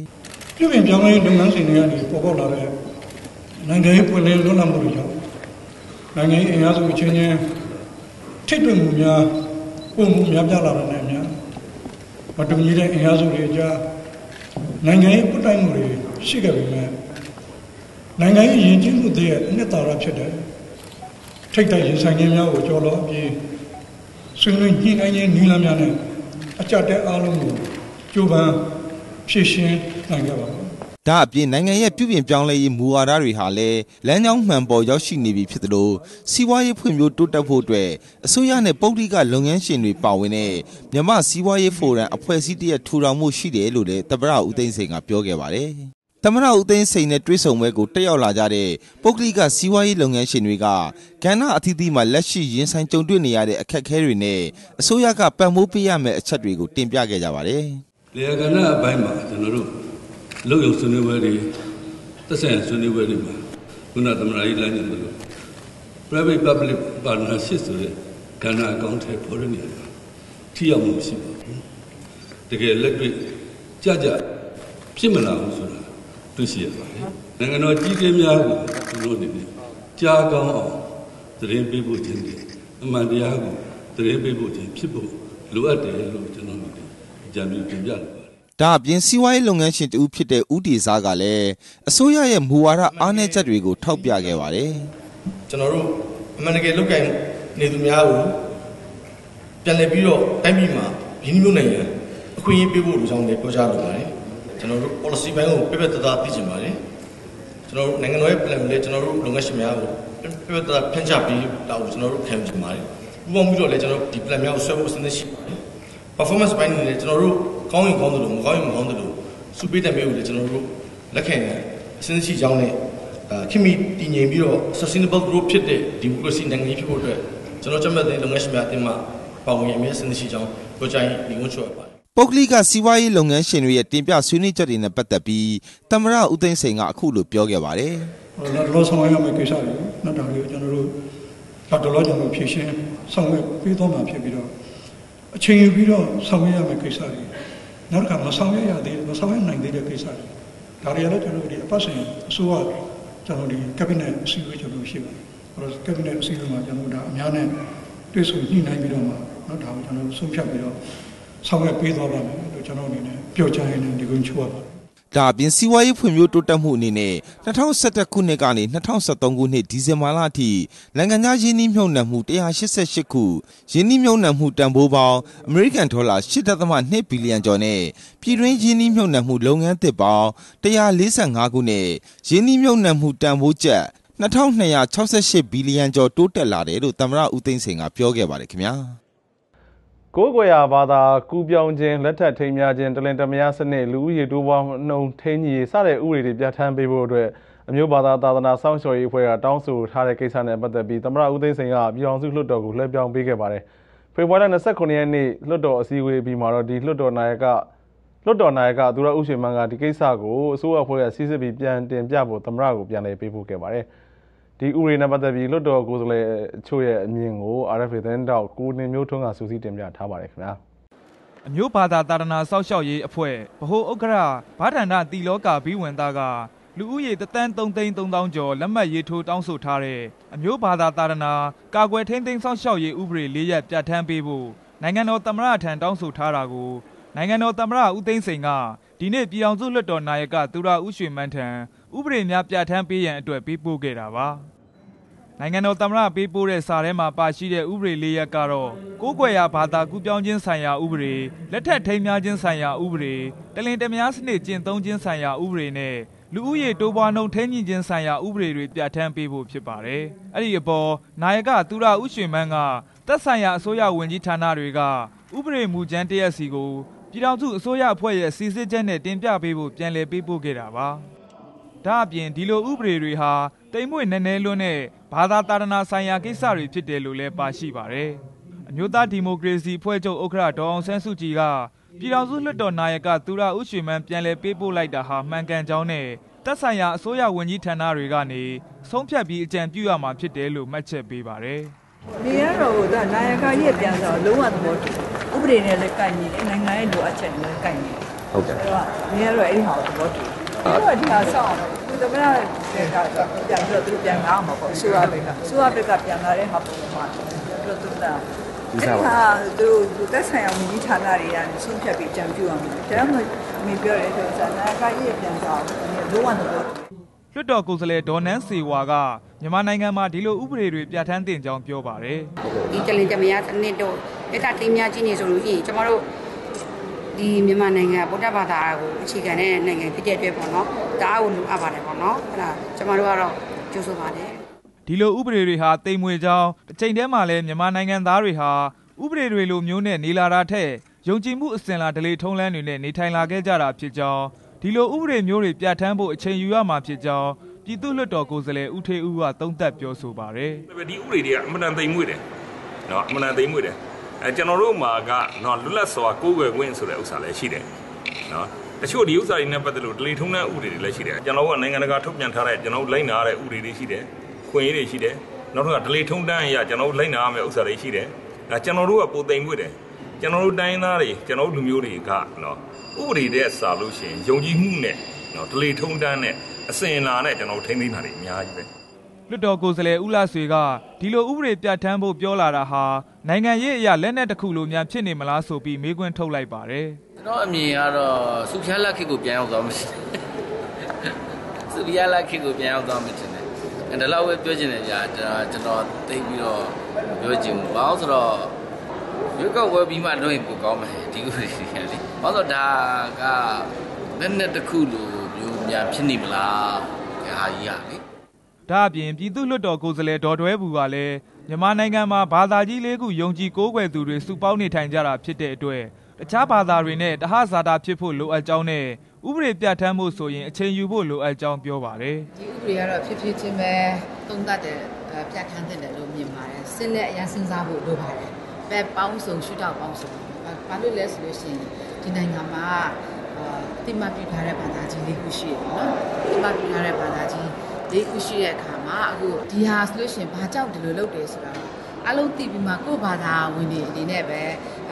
ပြုပြင်ပြောင်းလဲရေးလုပ်ငန်းစဉ်တွေကနေပေါ်ပေါက်လာတဲ့နိုင်ငံရေးပွင့်လင်းလွတ်လပ်မှုတွေကြောင့် နိုင်ငံရေးအင်အားစုအချင်းချင်းထိတ်တွေ့မှုများပုံမှုများပြားလာတဲ့နဲ့အများမတူညီတဲ့အင်အားစုတွေအကြားနိုင်ငံရေးပုတ်တိုက်မှုတွေရှိခဲ့ပေမဲ့နိုင်ငံရေးယဉ်ကျေးမှုတွေရဲ့အနှစ်သာရဖြစ်တဲ့ထိတ်တိုက်ရင်ဆိုင်ခြင်းများကိုကြော်လွှားပြီးဆွေးနွေးညှိနှိုင်းခြင်းနည်းလမ်းများနဲ့အကြက်တဲအားလုံးကိုကြိုးပမ်းဖြည့်ရှင်းနိုင်ကြပါဘူး။ ဒါအပြင်နိုင်ငံရဲ့ပြုပြင်ပြောင်းလဲရေးမူဝါဒတွေဟာလည်းလမ်းကြောင်းမှန်ပေါ်ရောက်ရှိနေပြီဖြစ်သလိုစီးပွားရေးဖွံ့ဖြိုးတိုးတက်ဖို့အတွက်အစိုးရနဲ့ပုဂ္ဂလိကလုပ်ငန်းရှင်တွေပါဝင်တဲ့မြန်မာစီးပွားရေးဖိုရမ်အဖွဲ့အစည်းတရက်ထူထောင်မှုရှိတယ်လို့လည်းသမ္မတဦးသိန်းစိန်ကပြောခဲ့ပါတယ်။သမ္မတဦးသိန်းစိန်နဲ့တွေ့ဆုံပွဲကိုတက်ရောက်လာကြတဲ့ပုဂ္ဂလိကစီးပွားရေးလုပ်ငန်းရှင်တွေကကဏ္ဍအသီးသီးမှာလက်ရှိရင်ဆိုင်ကြုံတွေ့နေရတဲ့အခက်အခဲတွေနဲ့အစိုးရကပံ့ပိုးပေးရမယ့်အချက်တွေကိုတင်ပြခဲ့ကြပါတယ်။လေယာကဏအပိုင်းမှာကျွန်တော်တို့ လုံရုံဆွေးနွေးပွဲတွေသက်ဆိုင်ရာဆွေးနွေးပွဲတွေမှာခုနသမရာကြီးလမ်းညွှန်လို့ private public partnership ဆိုတဲ့ကဏ္ဍအကောင့်ထဲပေါ်ရနေတယ်ထိရောက်မှုရှိပါဘူးတကယ်လက်တွေ့ကြကြဖြစ်မလာဘူးဆိုတာတွေ့ရှိရပါတယ်နိုင်ငံတော်ကြီးကြီးများကိုကျွန်တော်အနေနဲ့ကြားကောင်းအောင်သတင်းပေးဖို့ခြင်းတယ်အမှန်တရားကိုသတင်းပေးဖို့ခြင်းဖြစ်ဖို့လိုအပ်တယ်လို့ကျွန်တော်အနေနဲ့အကြံပြုတင်ပြလိုပါတယ် ဒါအပြင်စီးပွားရေးလုပ်ငန်းရှင်တူဖြစ်တဲ့ဦးတီစားကလည်းအစိုးရရဲ့မူဝါဒအားနည်းချက်တွေကိုထောက်ပြခဲ့ပါတယ်ကျွန်တော်တို့အမှန်တကယ်လုပ်ကင်နေသူများကိုပြန်လည်ပြီးတော့တိုင်းပြည်မှာရင်းနှီးမြှုပ်နှံရန်အခွင့်အရေးပေးဖို့လိုချောင်းလည်းပြောကြားလိုပါတယ်ကျွန်တော်တို့ policy ဘိုင်းကိုပြည့်ပြည့်တသားသိချင်ပါတယ်ကျွန်တော်တို့နိုင်ငံတော်ရဲ့ plan ကိုလည်းကျွန်တော်တို့လုပ်ငန်းရှင်များကိုပြည့်ပြည့်တသားဖြန့်ချပြီးတော့ကျွန်တော်တို့ခံယူချင်ပါတယ်ဥပမာပြီးတော့လည်းကျွန်တော်တို့ဒီ plan များကိုဆွဲဖို့အစဉ်သင့်ရှိပါတယ် performance ဘိုင်းတွေလည်းကျွန်တော်တို့ ကောင်းရင်ကောင်းတယ်လို့မကောင်းရင်မကောင်းတယ်လို့စုပေးတဲ့မျိုးကိုလည်းကျွန်တော်တို့လက်ခံရအစဉ်သင့်ရှိကြောင်းနဲ့အာခင်မီတည်ငြိမ်ပြီးတော့ sustainable growth ဖြစ်တဲ့ democracy နိုင်ငံရေးဖြစ်ဖို့အတွက်ကျွန်တော်ကြက်မဲ့တဲ့လုပ်ငန်းရှင်များအတင်းမှပါဝင်ရမယ့်စနစ်ရှိကြောင်းပြောကြရင်ဒီဝန်ချောပါပုဂ္ဂလိကစီးပွားရေးလုပ်ငန်းရှင်တွေရဲ့တင်ပြဆွေးနွေးချက်တွေနဲ့ပတ်သက်ပြီးသမ္မတဦးသိန်းစိန်ကအခုလိုပြောခဲ့ပါတယ်ဟိုတော့လောဆောင်ရမယ့်ကိစ္စတွေနောက်တာလေးကိုကျွန်တော်တို့တော့တော်တော်ကျွန်တော်ဖြည့်ရှင်းဆောင်ရွက်ပြီးတော့မှဖြစ်ပြီးတော့အချိန်ယူပြီးတော့ဆောင်ရွက်ရမယ့်ကိစ္စတွေ နောက်တစ်ခါမဆောင်ရွက်ရသေးမဆောင်ရွက်နိုင်သေးတဲ့ကိစ္စတွေဒါတွေလည်းကျွန်တော်တို့ဒီအပတ်စဉ်အစိုးရကျွန်တော်ဒီ cabinet အစည်းအဝေးကျွန်တော်ရှိပါတယ်အဲ့တော့ cabinet အစည်းအဝေးမှာကျွန်တော်ဒါအများနဲ့တွေ့ဆုံညှိနှိုင်းပြီးတော့မှเนาะဒါကိုကျွန်တော်ဆုံးဖြတ်ပြီးတော့ဆောင်ရွက်ပေးသွားပါမယ်လို့ကျွန်တော်အနေနဲ့ပြောချင်တယ်ဒီကုန်းချူပါ ဒါအပြင်စီးပွားရေးဖွံ့ဖြိုးတိုးတက်မှုအနေနဲ့2011ခုနှစ်ကနေ2013ခုနှစ်ဒီဇင်ဘာလအထိနိုင်ငံခြားရင်းနှီးမြှုပ်နှံမှု188ခုရင်းနှီးမြှုပ်နှံမှုတန်ဖိုးပေါင်းအမေရိကန်ဒေါ်လာ8.2ဘီလီယံကျော်နဲ့ပြည်တွင်းရင်းနှီးမြှုပ်နှံမှုလုပ်ငန်းသစ်ပေါင်း145ခုနဲ့ရင်းနှီးမြှုပ်နှံမှုတန်ဖိုးကျပ်2268ဘီလီယံကျော်တိုးတက်လာတယ်လို့သမ္မတဦးသိန်းစိန်ကပြောခဲ့ပါတယ်ခင်ဗျာ ကိုယ်ကွယ်ရာဘာသာကူးပြောင်းခြင်းလက်ထပ်ထိမ်းများခြင်းတလင်တမယာစနစ်လူဦးရေတိုးပွားနှုံထိန်းကြီးစတဲ့ဥပဒေတွေပြဋ္ဌာန်းပေးဖို့အတွက်အမျိုးဘာသာသာသနာစောင့်ရှောက်ရေးအဖွဲ့ကတောင်းဆိုထားတဲ့ကိစ္စနဲ့ပတ်သက်ပြီးသမ္မတဦးသိန်းစိန်ကပြည်အောင်စုလွှတ်တော်ကိုလှည့်ပြောင်းပေးခဲ့ပါတယ်။ဖေဖော်ဝါရီလ29ရက်နေ့လွှတ်တော်အစည်းအဝေးပြီးမှာတော့ဒီလွှတ်တော်နာယကလွှတ်တော်နာယကသူရဥရှင်မန်းကဒီကိစ္စကိုအစိုးရအဖွဲ့ကစီစစ်ပြီးပြန်တင်ပြဖို့သမရကိုပြန်လည်ပေးပို့ခဲ့ပါတယ်။ ဒီဥရေနဲ့ပတ်သက်ပြီးလွှတ်တော်ကိုယ်စားလှယ်အချို့ရဲ့အမြင်ကို RFA သတင်းတောက်ကိုနေမျိုးထွန်းကစူးစီးတင်ပြထားပါတယ်ခင်ဗျာ။အမျိုးဘာသာတာရနာစောက်ရှောက်ရေးအဖွဲ့ဗဟိုဥက္ကဋ္ဌဘာဒန္တတီလောကဘီဝင်သားကလူဦးရေတသန်း3သိန်း3000ကျော်လက်မှတ်ရေးထိုးတောင်းဆိုထားတဲ့အမျိုးဘာသာတာရနာကာကွယ်ထိန်းသိမ်းစောင့်ရှောက်ရေးဥပဒေ၄ရပ်ပြဋ္ဌာန်းပေးဖို့နိုင်ငံတော်သမ္မတထံတောင်းဆိုထားတာကိုနိုင်ငံတော်သမ္မတဦးသိန်းစိန်ကဒီနေ့ပြည်အောင်စုလွှတ်တော်နာယကသူရဦးရွှေမန်းထံ ဥပဒေများပြဋ္ဌာန်းပေးရန်အတွက်ပေးပို့ခဲ့တာပါနိုင်ငံတော်သမ္မတပေးပို့တဲ့စာထဲမှာပါရှိတဲ့ဥပဒေ၄ရပ်ကတော့ကိုးကွယ်ရာဘာသာကူးပြောင်းခြင်းဆိုင်ရာဥပဒေလက်ထက်ထိမ်းများခြင်းဆိုင်ရာဥပဒေတလင်တမယားစနစ်ကျင့်သုံးခြင်းဆိုင်ရာဥပဒေနဲ့လူဦးရေတိုးပွားနှုန်းထိန်းညှိခြင်းဆိုင်ရာဥပဒေတွေပြဋ္ဌာန်းပေးဖို့ဖြစ်ပါတယ်။အဲ့ဒီအပေါ်နာယကသူရဦးရွှေမန်းကသက်ဆိုင်ရာအစိုးရဝန်ကြီးဌာနတွေကဥပဒေမူကြမ်းတရက်စီကိုပြည်ထောင်စုအစိုးရအဖွဲ့ရဲ့စီစစ်ချက်နဲ့တင်ပြပေးဖို့ပြန်လည်ပေးပို့ခဲ့တာပါ။ ဒါအပြင်ဒီလိုဥပဒေတွေဟာတိမ်မွေ့နည်းနည်းလွန်းတဲ့ဘာသာတာရဏဆိုင်ရာကိစ္စတွေဖြစ်တယ်လို့လည်းပါရှိပါတယ်။အမျိုးသားဒီမိုကရေစီဖွဲ့ချုပ်ဥက္ကဋ္ဌဒေါအောင်ဆန်းစုကြည်ကပြည်ထောင်စုလွှတ်တော်နာယကသူရဦးရွှေမန်းပြန်လည်ပေးပို့လိုက်တာဟာမှန်ကန်ကြောင်းနဲ့သက်ဆိုင်ရာအစိုးရဝန်ကြီးဌာနတွေကနေဆုံးဖြတ်ပြီးအကြံပြုရမှာဖြစ်တယ်လို့မှတ်ချက်ပေးပါတယ်။နေရတော့ကနာယကရဲ့ပြန်တော့လုံးဝသဘောတူဥပဒေနဲ့လည်းကိုင်နေတယ်နိုင်ငံရဲ့လိုအပ်ချက်နဲ့လည်းကိုင်နေတယ်ဟုတ်ကဲ့အဲ့တော့နေရတော့အဲ့ဒီဟာကိုသဘောတူအဲ့တော့ဒီဟာဆောင်း သူသမဏကပြန်ပြီးတော့သူပြန်လာမှာပေါ့ဆိုရဘက်ကဆိုရဘက်ကပြန်လာတဲ့ဟာပုံမှာသူတို့သူတာအဲ့ဒါသူတို့တက်ဆိုင်အောင်ဒီဌာနတွေကနေဆုံးဖြတ်ပြီးကြံပြူအောင်ဒါမှမဟုတ်မင်းပြောရဲဆိုနာယကရဲ့ပြန်တော့လုံးဝသဘောတူလွှတ်တော်ကိုယ်စားလှယ်ဒေါ်နန်းစေဝါကမြန်မာနိုင်ငံမှာဒီလိုဥပဒေတွေပြဋ္ဌာန်းတင်ကြောင်းပြောပါတယ်ဒီတလင်တမယာစနစ်တို့လက်ထတင်းများကြီးနေဆိုလို့ရှိရင်ကျမတို့ ဒီမြန်မာနိုင်ငံဗုဒ္ဓဘာသာကိုအခြေခံတဲ့နိုင်ငံဖြစ်တဲ့အတွက်ပေါ့နော်ဒါအားကိုလိုအပ်ပါတယ်ပေါ့နော်အဲ့ဒါကျမတို့ကတော့ကြိုးဆိုပါတယ်ဒီလိုဥပဒေတွေဟာတိမ်မွေကြောင်းတစ်ချိန်တည်းမှာလည်းမြန်မာနိုင်ငံသားတွေဟာဥပဒေတွေလိုမျိုးနဲ့နေလာတာထက်ယုံကြည်မှုအစဉ်လာဒလေထုံးလန်းတွေနဲ့နေထိုင်လာခဲ့ကြတာဖြစ်ကြောင်းဒီလိုဥပဒေမျိုးတွေပြဋ္ဌာန်းဖို့အချိန်ယူရမှာဖြစ်ကြောင်းပြည်သူ့လွှတ်တော်ကိုယ်စားလှယ်ဦးထေဦးကသုံးသပ်ပြောဆိုပါတယ်ဒီဥပဒေတွေကအမှန်တန်သိမ်မွေ့တယ်နော်အမှန်တန်သိမ်မွေ့တယ် အဲကျွန်တော်တို့မှာကနော်လွတ်လပ်စွာကိုယ်ွယ်ခွင့်ဆိုတဲ့ဥစ္စာလည်းရှိတယ်နော်တချို့ဒီဥစ္စာတွေနဲ့ပတ်သက်လို့ဒလီထုံးတဲ့ဥပဒေတွေလည်းရှိတယ်ကျွန်တော်တို့ကနိုင်ငံတကာထုတ်ပြန်ထားတဲ့ကျွန်တော်တို့လိုက်နာရတဲ့ဥပဒေတွေရှိတယ်ခွင့်ရေးတွေရှိတယ်နောက်တစ်ခါဒလီထုံးတန်းအရာကျွန်တော်တို့လိုက်နာရမယ့်ဥစ္စာတွေရှိတယ်အဲကျွန်တော်တို့ကပိုသိမ်မွေ့တယ်ကျွန်တော်တို့တိုင်းသားတွေကျွန်တော်တို့လူမျိုးတွေကနော်ဥပဒေတဲ့စာလို့ရှိရင်ယုံကြည်မှုနဲ့နော်ဒလီထုံးတန်းနဲ့အစင်လာနဲ့ကျွန်တော်တို့ထိန်းသိမ်းတာတွေအများကြီးပဲ လွှတ်တော်ကိုယ်စားလှယ်ဦးလာဆွေကဒီလိုဥပဒေပြဋ္ဌာန်းဖို့ပြောလာတာဟာနိုင်ငံရေးအရာလက်နက်တစ်ခုလိုများဖြစ်နေမလားဆိုပြီးမေးခွန်းထုတ်လိုက်ပါတယ်ကျွန်တော်အမြင်ကတော့စုဖျားလက်ခေတ်ကိုပြန်ရောက်သွားမှရှိတယ်စုဖျားလက်ခေတ်ကိုပြန်ရောက်သွားမှရှိတယ်အဲဒါလောက်ပဲပြောချင်တယ်ကြာကျွန်တော်ကျွန်တော်သိပြီးတော့ပြောချင်ဘူးဘာလို့ဆိုတော့ရွေးကောက်ပွဲပြီးမှတော့ရင်ပိုကောင်းမယ်ဒီဥပဒေတွေကလေဘာလို့ဒါကလက်နက်တစ်ခုလိုမျိုးများဖြစ်နေမလားဒီဟာကြီးကလေ ဒါအပြင်ပြည်သူ့လွှတ်တော်ကိုယ်စားလှယ်ဒေါ်တွဲဘူကလည်းမြန်မာနိုင်ငံမှာဘာသာကြီးလေးခုယုံကြည်ကိုးကွယ်သူတွေစုပေါင်းနေထိုင်ကြတာဖြစ်တဲ့အတွက်တခြားဘာသာတွေနဲ့တဟဇာတာဖြစ်ဖို့လိုအပ်ကြောင်းနဲ့ဥပဒေပြဋ္ဌာန်းဖို့ဆိုရင်အချိန်ယူဖို့လိုအပ်ကြောင်းပြောပါတယ်ဒီဥပဒေကတော့ဖြစ်ဖြစ်ချင်းပဲသုံးသပ်တယ်အဲပြဋ္ဌာန်းတဲ့တယ်လို့မြင်ပါတယ်စဉ်လက်အရင်စဉ်းစားဖို့လိုပါတယ်ပဲပေါင်းစုံရှုထောက်ပေါင်းစုံဘာဘာလို့လဲဆိုလို့ရှိရင်ဒီနိုင်ငံမှာအာတိမပြထားတဲ့ဘာသာကြီးလေးခုရှိတယ်နော်တိမပြထားတဲ့ဘာသာကြီး လေးခုရှိတဲ့အခါမှာအခုဒီဟာဆိုလို့ရှိရင်ဘာကြောင့်ဒီလိုလုပ်တယ်ဆိုတာအလုံးသိပြီးမှကိုယ့်ဘာသာဝင်တွေအနေနဲ့ပဲ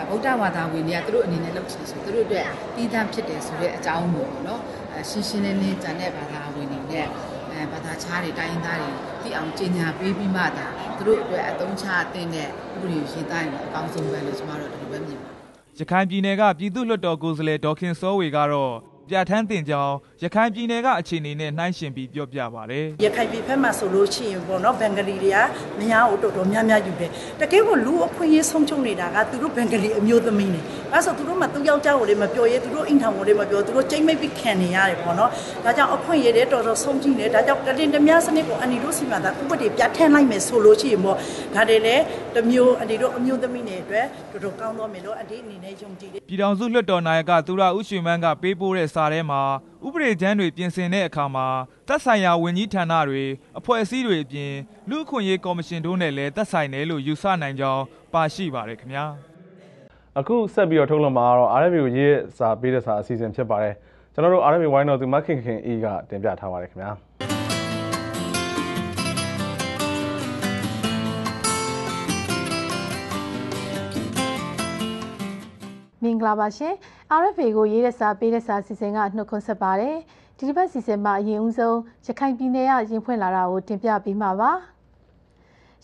ဗုဒ္ဓဘာသာဝင်တွေကသူတို့အနေနဲ့လုပ်ချင်ဆိုသူတို့အတွက်တည်တံ့ဖြစ်တယ်ဆိုတဲ့အကြောင်းကိုပေါ့နော်အဲရှင်းရှင်းလင်းလင်းကြံတဲ့ဘာသာဝင်တွေနဲ့အဲဘာသာခြားတွေတိုင်းရင်းသားတွေသိအောင်ကြီးညာပေးပြီးမှသာသူတို့အတွက်အသုံးချအသင့်တဲ့ဥပဒေကိုရှင်းတိုင်းအကောင်းဆုံးပဲလို့ကျွန်တော်တို့ဒီလိုပဲမြင်ပါတယ်ရခိုင်ပြည်နယ်ကပြည်သူ့လွှတ်တော်ကိုယ်စားလှယ်ဒေါက်ခင်စောဝေကတော့ပြဋ္ဌာန်းတင်ကြောင်း ရခိုင်ပြည်နယ်ကအခြေအနေနဲ့နှိုင်းယှဉ်ပြီးပြောပြပါတယ်ရခိုင်ပြည်ဖက်မှာဆိုလို့ရှိရင်ပေါ့နော်ဘင်္ဂလီတွေကမများကိုတော်တော်များများယူတယ်တကယ်ကိုလူအခွင့်အရေးဆုံးချုံနေတာကသူတို့ဘင်္ဂလီအမျိုးသမီးတွေအဲဆိုသူတို့မှသူယောက်ျားကိုလည်းမပြောရဲသူတို့အိမ်ထောင်ကိုလည်းမပြောသူတို့ချိန်မိတ်ပြီးခံနေရတယ်ပေါ့နော်ဒါကြောင့်အခွင့်အရေးတွေတော်တော်ဆုံးကြည့်နေဒါကြောင့်တတင်တများစနစ်ကိုအန်ဒီတို့စီမှာဒါဥပဒေပြဋ္ဌာန်းလိုက်မယ်ဆိုလို့ရှိရင်ပေါ့ဒါတွေလည်းတစ်မျိုးအန်ဒီတို့အမျိုးသမီးတွေအတွက်တော်တော်ကောင်းတော့မယ်လို့အန်ဒီအနေနဲ့ယုံကြည်တယ်ပြည်ထောင်စုလွှတ်တော်နာယကသူရဦးရွှေမန်းကပေးပို့တဲ့စာထဲမှာ ဥပဒေကြမ်းတွေပြင်ဆင်တဲ့အခါမှာ သက်ဆိုင်ရာဝန်ကြီးဌာနတွေ အဖွဲ့အစည်းတွေအပြင် လူ့အခွင့်အရေးကော်မရှင်တို့နဲ့လည်း သက်ဆိုင်တယ်လို့ ယူဆနိုင်ကြောင်း ပါရှိပါတယ်ခင်ဗျာ အခုဆက်ပြီးတော့ ထုတ်လွှင့်မှာတော့ RFA ကို ရေးစာပေးတဲ့စာ အစီအစဉ်ဖြစ်ပါတယ် ကျွန်တော်တို့ RFA ဝိုင်းတော်သူ မခင်ခင်အီကတင်ပြထားပါတယ်ခင်ဗျာမင်္ဂလာပါရှင် RFA ကိုရေးတဲ့စာပေးတဲ့စာစီစဉ်ကနှုတ်ခွန်းဆက်ပါတယ်ဒီတစ်ပတ်စီစဉ်မှာအရင်ဦးဆုံးရခိုင်ပြည်နယ်ကရင်ဖွင့်လာတာကိုတင်ပြပေးမှာပါ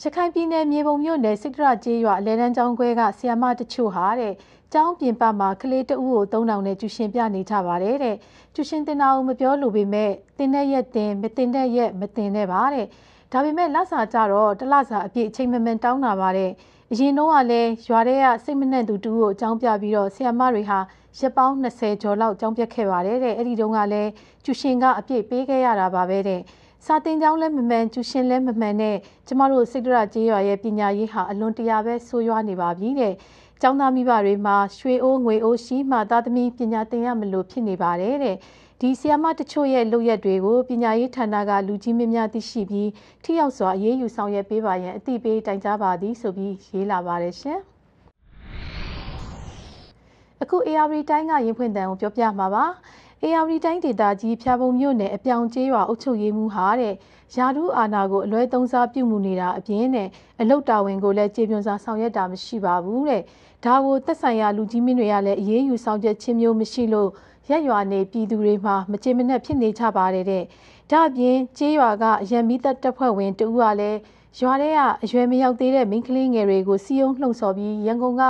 ရခိုင်ပြည်နယ်မြေပုံမြို့နယ်စစ်တရကျေးရွာအလဲတန်းကျောင်းခွဲကဆီယမတချို့ဟာတဲ့ကျောင်းပြင်ပမှာကလေးတဦးကို3000နဲ့ကျူရှင်ပြနေကြပါတယ်တဲ့ကျူရှင်တင်တာကိုမပြောလို့ပေမဲ့တင်တဲ့ရက်တင်မတင်တဲ့ရက်မတင်တဲ့ပါတဲ့ဒါပေမဲ့လစာကြတော့တလစာအပြည့်အချိန်မမှန်တောင်းတာပါတဲ့အရင်တော့ကလည်းရွာထဲကစိတ်မနှံ့သူတူကိုအကြောင်းပြပြီးတော့ဆီယမတွေဟာ ရက်ပေါင်း20ကျော်လောက်ကြောင်းပြတ်ခဲ့ပါတယ်တဲ့အဲ့ဒီတုန်းကလည်းကျူရှင်ကအပြည့်ပေးခဲ့ရတာပါပဲတဲ့စာတင်ကြောင်းလည်းမမှန်ကျူရှင်လည်းမမှန်နဲ့ကျမတို့စိတ်ဒရကျေးရွာရဲ့ပညာရေးဟာအလွန်တရာပဲဆိုးရွားနေပါပြီတဲ့ကျောင်းသားမိဘတွေမှာရွှေအိုးငွေအိုးရှိမှသားသမီးပညာသင်ရမလို့ဖြစ်နေပါတယ်တဲ့ဒီဆီယမတချို့ရဲ့လုပ်ရက်တွေကိုပညာရေးဌာနကလူကြီးမင်းများသိရှိပြီးထိရောက်စွာအရေးယူဆောင်ရွက်ပေးပါရန်အသိပေးတိုင်ကြားပါသည်ဆိုပြီးရေးလာပါတယ်ရှင် အခု AR တိုင်းကရင်ဖွင့်တန်ကိုပြောပြမှာပါ AR တိုင်းဒေသကြီးဖျာပုံမြို့နယ်အပြောင်ကျေးရွာအုပ်ချုပ်ရေးမှူးဟာတဲ့ယာဒူးအာနာကိုအလွဲသုံးစားပြုမှုနေတာအပြင်နဲ့အလုတ်တာဝန်ကိုလည်းကြေပြွန်စာဆောင်ရွက်တာမရှိပါဘူးတဲ့ဒါကိုသက်ဆိုင်ရာလူကြီးမင်းတွေကလည်းအရေးယူဆောင်ချက်ချင်းမျိုးမရှိလို့ရက်ရွာနေပြည်သူတွေမှာမကြေမနက်ဖြစ်နေကြပါတယ်တဲ့ဒါအပြင်ကျေးရွာကအရန်မီသက်တပ်ဖွဲ့ဝင်တဦးကလည်းရွာထဲကအရွယ်မရောက်သေးတဲ့မိန်းကလေးငယ်တွေကိုစီယုံလှုံ့ဆော်ပြီးရန်ကုန်က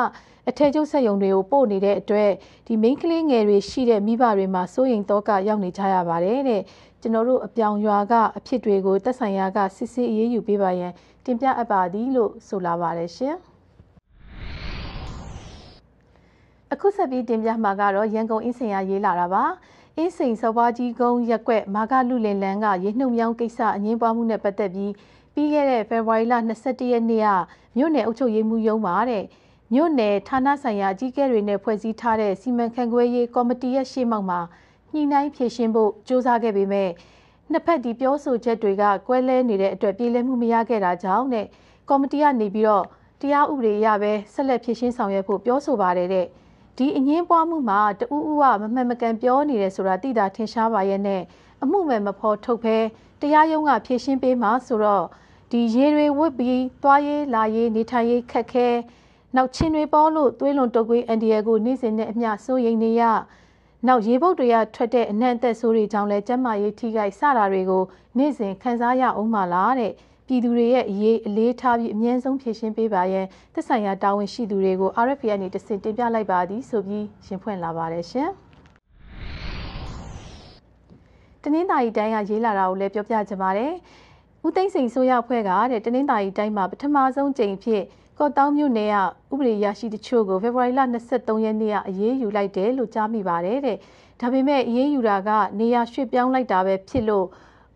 အထက်ကျုပ်ဆက်ယုံတွေကိုပို့နေတဲ့အတွက်ဒီမိန်းကလေးငယ်တွေရှိတဲ့မိဘတွေမှာစိုးရိမ်တော့ကရောက်နေကြရပါတယ်တဲ့ကျွန်တော်တို့အပြောင်ရွာကအဖြစ်တွေကိုသက်ဆိုင်ရာကစစ်ဆေးအရေးယူပေးပါရန်တင်ပြအပ်ပါသည်လို့ဆိုလာပါတယ်ရှင်အခုဆက်ပြီးတင်ပြမှာကတော့ရန်ကုန်အင်းစင်ရရေးလာတာပါအင်းစိန်စော်ဘွားကြီးကုန်းရက်ွက်မာကလူလင်လန်းကရေနှုံမြောင်းကိစ္စအငင်းပွားမှုနဲ့ပတ်သက်ပြီးပြီးခဲ့တဲ့ဖေဖော်ဝါရီလ22ရက်နေ့ကမြို့နယ်အုပ်ချုပ်ရေးမှူးရုံးမှာတဲ့ မြို့နယ်ဌာနဆိုင်ရာအကြီးအကဲတွေနဲ့ဖွဲ့စည်းထားတဲ့စီမံခန့်ခွဲရေးကော်မတီရဲ့ရှေ့မှောက်မှာညှိနှိုင်းဖြည့်ရှင်းဖို့စ조사ခဲ့ပေမဲ့နှစ်ဖက်ဒီပြောဆိုချက်တွေကကွဲလဲနေတဲ့အတွက်ပြည်လဲမှုမရခဲ့တာကြောင့်နဲ့ကော်မတီကနေပြီးတော့တရားဥပဒေအရပဲဆက်လက်ဖြည့်ရှင်းဆောင်ရွက်ဖို့ပြောဆိုပါတယ်တဲ့ဒီအငင်းပွားမှုမှာတဦးဦးကမမှန်မကန်ပြောနေတယ်ဆိုတာသိတာထင်ရှားပါရဲ့နဲ့အမှုမဲ့မဖော်ထုတ်ဖဲတရားရုံးကဖြည့်ရှင်းပေးမှာဆိုတော့ဒီရေတွေဝတ်ပြီးသွားရေးလာရေးနေထိုင်ရေးခက်ခဲ နောက်ချင်းတွေပေါ်လို့သွေးလွန်တုပ်ကွေးအန်ဒီယာကိုနေ့စဉ်နဲ့အမျှစိုးရိမ်နေရနောက်ရေပုတ်တွေကထွက်တဲ့အနှံ့အသက်ဆိုးတွေကြောင့်လဲကျန်းမာရေးထိခိုက်စတာတွေကိုနေ့စဉ်ခံစားရအောင်ပါလားတဲ့ပြည်သူတွေရဲ့အရေးအလေးထားပြီးအမြဲဆုံးဖြည့်ရှင်းပေးပါရန်သက်ဆိုင်ရာတာဝန်ရှိသူတွေကို RFA ကနေတစင်တင်ပြလိုက်ပါသည်ဆိုပြီးရင်ဖွင့်လာပါတယ်ရှင်တနင်္သာရီတိုင်းကရေးလာတာကိုလည်းပြောပြချင်ပါတယ်ဦးသိန်းစိန်ဆိုရအဖွဲ့ကတဲ့တနင်္သာရီတိုင်းမှာပထမဆုံးကြိမ်ဖြစ် ကော့တောင်းမြို့နယ်ကဥပဒေရရှိတချို့ကိုဖေဖော်ဝါရီလ23ရက်နေ့ကအရေးယူလိုက်တယ်လို့ကြားမိပါတယ်တဲ့ဒါပေမဲ့အရေးယူတာကနေရာရွှေ့ပြောင်းလိုက်တာပဲဖြစ်လို့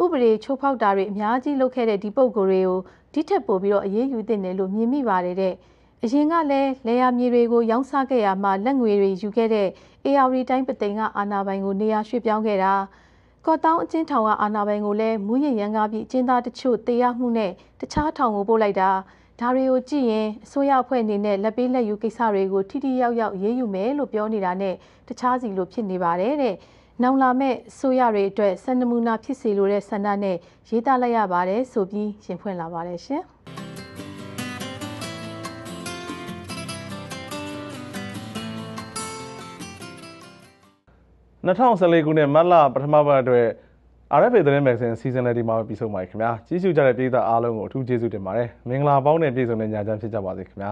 ဥပဒေချိုးဖောက်တာတွေအများကြီးလုပ်ခဲ့တဲ့ဒီပုံကိုယ်တွေကိုဒီထက်ပိုပြီးတော့အရေးယူသင့်တယ်လို့မြင်မိပါတယ်တဲ့အရင်ကလည်းလေယာမြေတွေကိုရောင်းစားခဲ့ရမှလက်ငွေတွေယူခဲ့တဲ့ AR တိုင်းပသိမ်ကအာနာပိုင်ကိုနေရာရွှေ့ပြောင်းခဲ့တာကော့တောင်းအချင်းထောင်ကအာနာပိုင်ကိုလည်းမူးယစ်ရန်ကားပြီးအချင်းသားတချို့တေရမှုနဲ့တခြားထောင်ကိုပို့လိုက်တာ ဒါတွေကိုကြည့်ရင်အစိုးရအဖွဲ့အနေနဲ့လက်ပေးလက်ယူကိစ္စတွေကိုထိထိရောက်ရောက်ရေးယူမယ်လို့ပြောနေတာနဲ့တခြားစီလိုဖြစ်နေပါတယ်တဲ့။နောင်လာမဲ့အစိုးရတွေအတွက်စံနမူနာဖြစ်စေလိုတဲ့ဆန္ဒနဲ့ရေးသားလိုက်ရပါတယ်ဆိုပြီးရင်ဖွင့်လာပါတယ်ရှင်။2014ခုနှစ်မတ်လပထမပတ်အတွက် RFA သတင်းမဂ္ဂဇင်းစီစဉ်လေးဒီမှာပြီးဆုံးပါပြီခင်ဗျာကြီးစုကြတဲ့ပြည်သက်အားလုံးကိုအထူးကျေးဇူးတင်ပါတယ်မင်္ဂလာပေါင်းနဲ့ပြည့်စုံတဲ့ညချမ်းဖြစ်ကြပါစေခင်ဗျာ